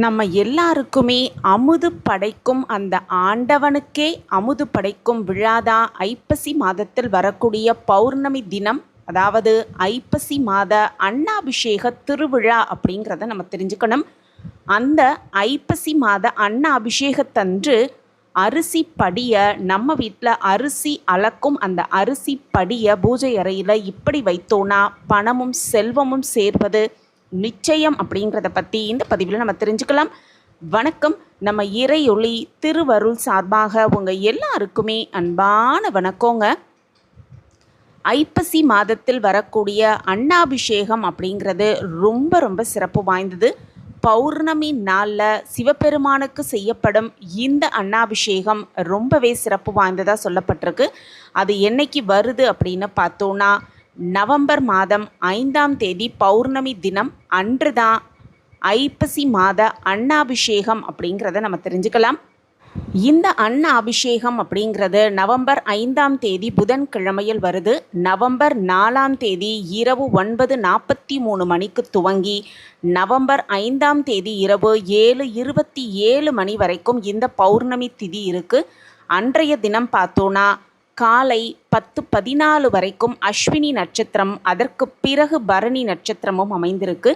நம்ம எல்லாருக்குமே அமுது படைக்கும் அந்த ஆண்டவனுக்கே அமுது படைக்கும் விழாதா? ஐப்பசி மாதத்தில் வரக்கூடிய பௌர்ணமி தினம் அதாவது ஐப்பசி மாத அன்னாபிஷேக திருவிழா அப்படிங்கிறத நம்ம தெரிஞ்சுக்கணும். அந்த ஐப்பசி மாத அண்ணாபிஷேகத்தன்று அரிசி படியை நம்ம வீட்டில் அரிசி அளக்கும் அந்த அரிசி படியை பூஜை அறையில் இப்படி வைத்தோன்னா பணமும் செல்வமும் சேர்வது நிச்சயம் அப்படிங்கிறத பற்றி இந்த பதிவில் நம்ம தெரிஞ்சுக்கலாம். வணக்கம். நம்ம இறையொளி திருவருள் சார்பாக உங்கள் எல்லாருக்குமே அன்பான வணக்கங்க. ஐப்பசி மாதத்தில் வரக்கூடிய அன்னாபிஷேகம் அப்படிங்கிறது ரொம்ப ரொம்ப சிறப்பு வாய்ந்தது. பௌர்ணமி நாளில் சிவபெருமானுக்கு செய்யப்படும் இந்த அன்னாபிஷேகம் ரொம்பவே சிறப்பு வாய்ந்ததாக சொல்லப்பட்டிருக்கு. அது என்னைக்கு வருது அப்படின்னு பார்த்தோன்னா நவம்பர் மாதம் ஐந்தாம் தேதி பௌர்ணமி தினம் அன்று தான் ஐப்பசி மாத அன்னாபிஷேகம் அப்படிங்கிறத நம்ம தெரிஞ்சுக்கலாம். இந்த அன்ன அபிஷேகம் அப்படிங்கிறது நவம்பர் ஐந்தாம் தேதி புதன்கிழமையில் வருது. நவம்பர் நாலாம் தேதி இரவு ஒன்பது நாற்பத்தி மூணு மணிக்கு துவங்கி நவம்பர் ஐந்தாம் தேதி இரவு ஏழு இருபத்தி ஏழு மணி வரைக்கும் இந்த பௌர்ணமி திதி இருக்குது அன்றைய தினம் பார்த்தோன்னா காலை பத்து பதினாலு வரைக்கும் அஸ்வினி நட்சத்திரம் அதற்கு பிறகு பரணி நட்சத்திரமும் அமைந்திருக்கு.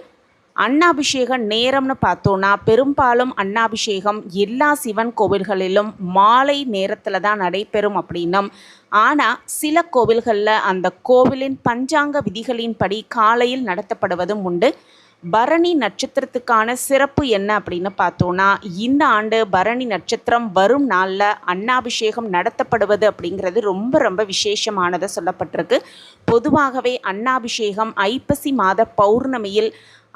அன்னாபிஷேக நேரம்னு பார்த்தோன்னா பெரும்பாலும் அன்னாபிஷேகம் எல்லா சிவன் கோவில்களிலும் மாலை நேரத்தில் தான் நடைபெறும் அப்படின்னும். ஆனால் சில கோவில்களில் அந்த கோவிலின் பஞ்சாங்க விதிகளின்படி காலையில் நடத்தப்படுவதும் உண்டு. பரணி நட்சத்திரத்துக்கான சிறப்பு என்ன அப்படின்னு பார்த்தோன்னா இந்த ஆண்டு பரணி நட்சத்திரம் வரும் நாளில் அன்னாபிஷேகம் நடத்தப்படுவது அப்படிங்கிறது ரொம்ப ரொம்ப விசேஷமானதை சொல்லப்பட்டிருக்கு. பொதுவாகவே அன்னாபிஷேகம் ஐப்பசி மாத பௌர்ணமியில்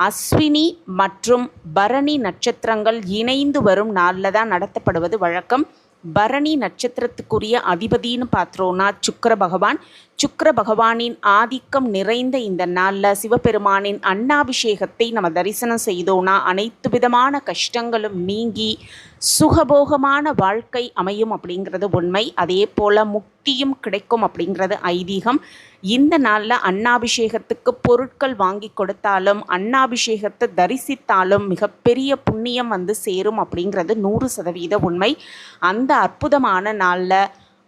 அஸ்வினி மற்றும் பரணி நட்சத்திரங்கள் இணைந்து வரும் நாளில் தான் நடத்தப்படுவது வழக்கம். பரணி நட்சத்திரத்துக்குரிய அதிபதினு பார்த்தோன்னா சுக்கர பகவான். சுக்கர பகவானின் ஆதிக்கம் நிறைந்த இந்த நாளில் சிவபெருமானின் அன்னாபிஷேகத்தை நம்ம தரிசனம் செய்தோன்னா அனைத்து விதமான கஷ்டங்களும் நீங்கி சுகபோகமான வாழ்க்கை அமையும் அப்படிங்கிறது உண்மை. அதே போல் முக்தியும் கிடைக்கும் அப்படிங்கிறது ஐதீகம். இந்த நாளில் அன்னாபிஷேகத்துக்கு பொருட்கள் வாங்கி கொடுத்தாலும் அன்னாபிஷேகத்தை தரிசித்தாலும் மிகப்பெரிய புண்ணியம் வந்து சேரும் அப்படிங்கிறது நூறு சதவீத உண்மை. அந்த அற்புதமான நாளில்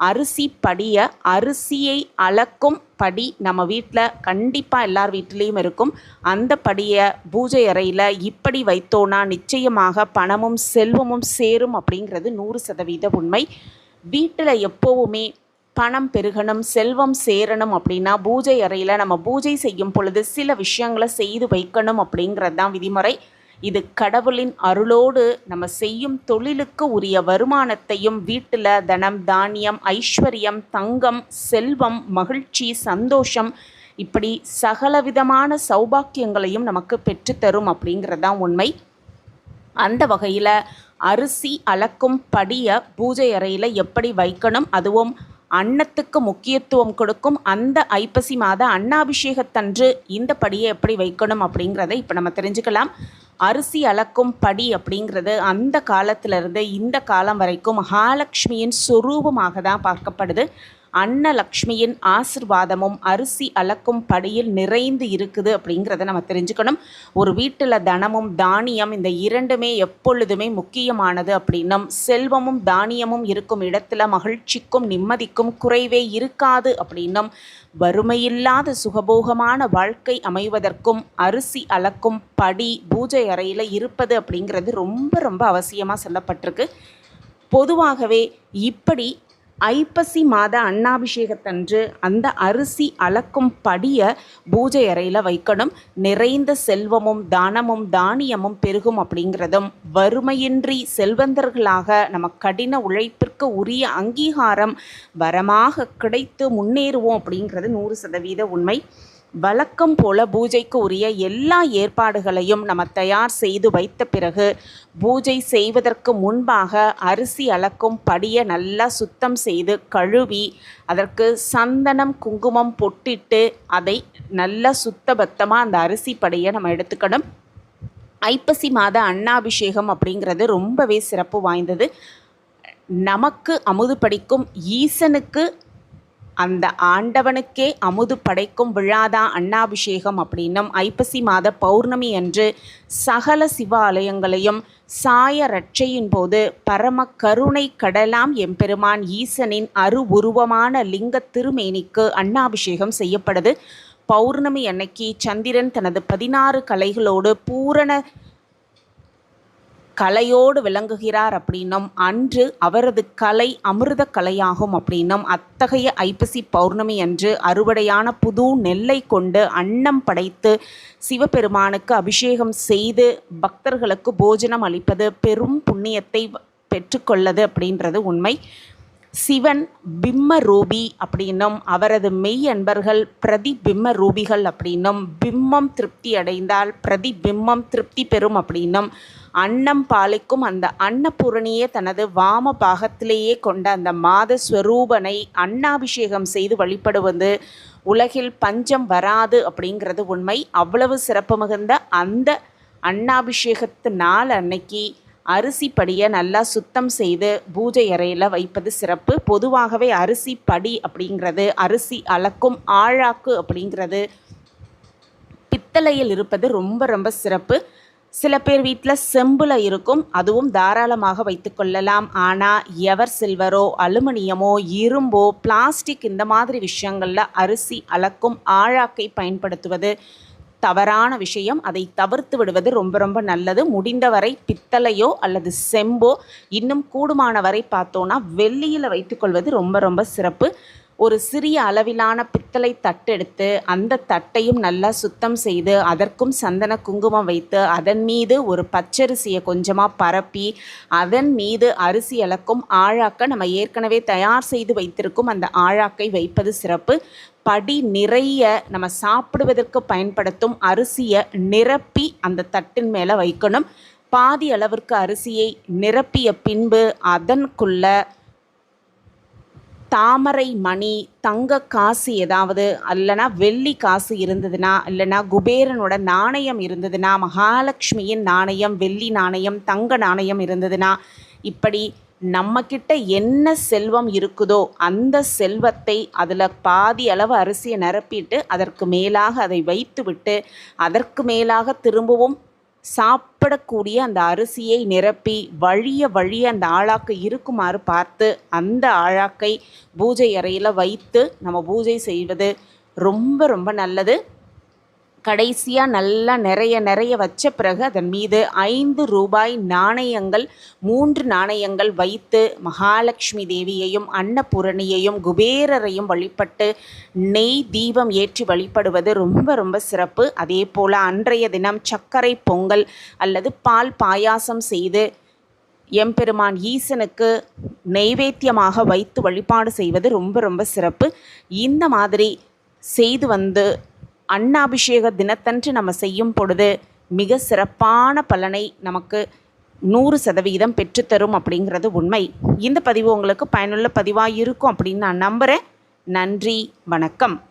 அரிசி படிய அரிசியை அளக்கும் படி நம்ம வீட்டில் கண்டிப்பாக எல்லார் வீட்லேயும் இருக்கும். அந்த படியை பூஜை அறையில் இப்படி வைத்தோன்னா நிச்சயமாக பணமும் செல்வமும் சேரும் அப்படிங்கிறது நூறு சதவீத உண்மை. வீட்டில் எப்போவுமே பணம் பெருகணும் செல்வம் சேரணும் அப்படின்னா பூஜை அறையில் நம்ம பூஜை செய்யும் பொழுது சில விஷயங்களை செய்து வைக்கணும் அப்படிங்கிறது தான் விதிமுறை. இது கடவுளின் அருளோடு நம்ம செய்யும் தொழிலுக்கு உரிய வருமானத்தையும் வீட்டில் தனம் தானியம் ஐஸ்வர்யம் தங்கம் செல்வம் மகிழ்ச்சி சந்தோஷம் இப்படி சகலவிதமான சௌபாக்கியங்களையும் நமக்கு பெற்றுத்தரும் அப்படிங்கிறதான் உண்மை. அந்த வகையில் அரிசி அளக்கும் படியை பூஜை அறையில் எப்படி வைக்கணும்? அதுவும் அன்னத்துக்கு முக்கியத்துவம் கொடுக்கும். அந்த ஐப்பசி மாத அன்னாபிஷேகத்தன்று இந்த படியை எப்படி வைக்கணும் அப்படிங்கிறத இப்போ நம்ம தெரிஞ்சுக்கலாம். அரிசி அளக்கும் படி அப்படிங்கிறது அந்த காலத்திலிருந்து இந்த காலம் வரைக்கும் மகாலட்சுமியின் சொரூபமாக தான் பார்க்கப்படுது. அன்னலக்ஷ்மியின் ஆசிர்வாதமும் அரிசி அளக்கும் படியில் நிறைந்து இருக்குது அப்படிங்கிறத நம்ம தெரிஞ்சுக்கணும். ஒரு வீட்டில் தனமும் தானியம் இந்த இரண்டுமே எப்பொழுதுமே முக்கியமானது அப்படின்னும் செல்வமும் தானியமும் இருக்கும் இடத்துல மகிழ்ச்சிக்கும் நிம்மதிக்கும் குறைவே இருக்காது அப்படின்னும் வறுமையில்லாத சுகபோகமான வாழ்க்கை அமைவதற்கும் அரிசி அளக்கும் படி பூஜை அறையில் இருப்பது அப்படிங்கிறது ரொம்ப ரொம்ப அவசியமாக சொல்லப்பட்டிருக்கு. பொதுவாகவே இப்படி ஐப்பசி மாத அன்னாபிஷேகத்தன்று அந்த அரிசி அளக்கும் படியை பூஜை அறையில் வைக்கணும். நிறைந்த செல்வமும் தானமும் தானியமும் பெருகும் அப்படிங்கிறதும் வறுமையின்றி செல்வந்தர்களாக நம்ம கடின உழைப்பிற்கு உரிய அங்கீகாரம் வரமாக கிடைத்து முன்னேறுவோம் அப்படிங்கிறது நூறு சதவீத உண்மை. வழக்கம் போல பூஜைக்கு உரிய எல்லா ஏற்பாடுகளையும் நம்ம தயார் செய்து வைத்த பிறகு பூஜை செய்வதற்கு முன்பாக அரிசி அளக்கும் படியை நல்லா சுத்தம் செய்து கழுவி அதற்கு சந்தனம் குங்குமம் பொட்டிட்டு அதை நல்லா சுத்தபத்தமாக அந்த அரிசி படியை நம்ம எடுத்துக்கணும். ஐப்பசி மாத அன்னாபிஷேகம் அப்படிங்கிறது ரொம்பவே சிறப்பு வாய்ந்தது. நமக்கு அமுது படிக்கும் ஈசனுக்கு அந்த ஆண்டவனுக்கே அமுது படைக்கும் விழாதான் அண்ணாபிஷேகம் அப்படின்னும் ஐப்பசி மாத பௌர்ணமி அன்று சகல சிவாலயங்களையும் சாய ரட்சையின் போது பரம கருணை கடலாம் எம்பெருமான் ஈசனின் அரு உருவமான லிங்க திருமேனிக்கு அண்ணாபிஷேகம் செய்யப்படுது. பௌர்ணமி அன்னைக்கு சந்திரன் தனது பதினாறு கலைகளோடு பூரண கலையோடு விளங்குகிறார் அப்படின்னும் அன்று அவரது கலை அமிர்த கலையாகும் அப்படின்னும் அத்தகைய ஐப்பசி பௌர்ணமி அன்று அறுவடையான புது நெல்லை கொண்டு அன்னம் படைத்து சிவபெருமானுக்கு அபிஷேகம் செய்து பக்தர்களுக்கு போஜனம் அளிப்பது பெரும் புண்ணியத்தை பெற்றுக்கொள்ளது அப்படின்றது உண்மை. சிவன் பிம்ம ரூபி அப்படின்னும் அவரது மெய் அன்பர்கள் பிரதிபிம்ம ரூபிகள் அப்படின்னும் பிம்மம் திருப்தி அடைந்தால் பிரதிபிம்மம் திருப்தி பெறும் அப்படின்னும் அன்னம் பாலிக்கும் அந்த அன்னபூரணியே தனது வாம பாகத்திலேயே கொண்ட அந்த மாத ஸ்வரூபனை அன்னாபிஷேகம் செய்து வழிபடுவது உலகில் பஞ்சம் வராது அப்படிங்கிறது உண்மை. அவ்வளவு சிறப்பு மிகுந்த அந்த அன்னாபிஷேகத்து நாள் அன்னைக்கு அரிசி படியை நல்லா சுத்தம் செய்து பூஜை அறையில் வைப்பது சிறப்பு. பொதுவாகவே அரிசி படி அப்படிங்கிறது அரிசி அளக்கும் ஆழாக்கு அப்படிங்கிறது பித்தளையில் இருப்பது ரொம்ப ரொம்ப சிறப்பு. சில பேர் வீட்டில் செம்பில் இருக்கும் அதுவும் தாராளமாக வைத்துக்கொள்ளலாம் ஆனால் எவர் சில்வரோ அலுமினியமோ இரும்போ பிளாஸ்டிக் இந்த மாதிரி விஷயங்களில் அரிசி அளக்கும் ஆழாக்கை பயன்படுத்துவது தவறான விஷயம். அதை தவிர்த்து விடுவது ரொம்ப ரொம்ப நல்லது. முடிந்தவரை பித்தளையோ அல்லது செம்போ இன்னும் கூடுமான வரை பார்த்தோன்னா வெள்ளியில் வைத்துக்கொள்வது ரொம்ப ரொம்ப சிறப்பு. ஒரு சிறிய அளவிலான பித்தளை தட்டெடுத்து அந்த தட்டையும் நல்லா சுத்தம் செய்து அதற்கும் சந்தன குங்குமம் வைத்து அதன் மீது ஒரு பச்சரிசியை கொஞ்சமாக பரப்பி அதன் மீது அரிசி அளக்கும் ஆழாக்க நம்ம ஏற்கனவே தயார் செய்து வைத்திருக்கும் அந்த ஆழாக்கை வைப்பது சிறப்பு. படி நிறைய நம்ம சாப்பிடுவதற்கு பயன்படுத்தும் அரிசியை நிரப்பி அந்த தட்டின் மேலே வைக்கணும். பாதி அளவிற்கு அரிசியை நிரப்பிய பின்பு அதன்குள்ள தாமரை மணி தங்க காசு ஏதாவது இல்லைனா வெள்ளி காசு இருந்ததுன்னா இல்லைனா குபேரனோட நாணயம் இருந்ததுன்னா மகாலட்சுமியின் நாணயம் வெள்ளி நாணயம் தங்க நாணயம் இருந்ததுன்னா இப்படி நம்மக்கிட்ட என்ன செல்வம் இருக்குதோ அந்த செல்வத்தை அதில் பாதி அளவு அரிசியை நிரப்பிட்டு அதற்கு மேலாக அதை வைத்துவிட்டு அதற்கு மேலாக திரும்பவும் சாப்பிடக்கூடிய அந்த அரிசியை நிரப்பி வழிய வழிய அந்த ஆழாக்கு இருக்குமாறு பார்த்து அந்த ஆழாக்கை பூஜை அறையில் வைத்து நம்ம பூஜை செய்வது ரொம்ப ரொம்ப நல்லது. கடைசியாக நல்லா நிறைய நிறைய வச்ச பிறகு அதன் மீது ஐந்து ரூபாய் நாணயங்கள் மூன்று நாணயங்கள் வைத்து மகாலட்சுமி தேவியையும் அன்னபூரணியையும் குபேரரையும் வழிபட்டு நெய் தீபம் ஏற்றி வழிபடுவது ரொம்ப ரொம்ப சிறப்பு. அதே போல் அன்றைய தினம் சர்க்கரை பொங்கல் அல்லது பால் பாயாசம் செய்து எம்பெருமான் ஈசனுக்கு நெய்வேத்தியமாக வைத்து வழிபாடு செய்வது ரொம்ப ரொம்ப சிறப்பு. இந்த மாதிரி செய்து வந்து அன்னாபிஷேக தினத்தன்று நம்ம செய்யும் பொழுது மிக சிறப்பான பலனை நமக்கு நூறு சதவீதம் பெற்றுத்தரும் அப்படிங்கிறது உண்மை. இந்த பதிவு உங்களுக்கு பயனுள்ள பதிவாக இருக்கும் அப்படின்னு நான் நம்புகிறேன் நன்றி வணக்கம்.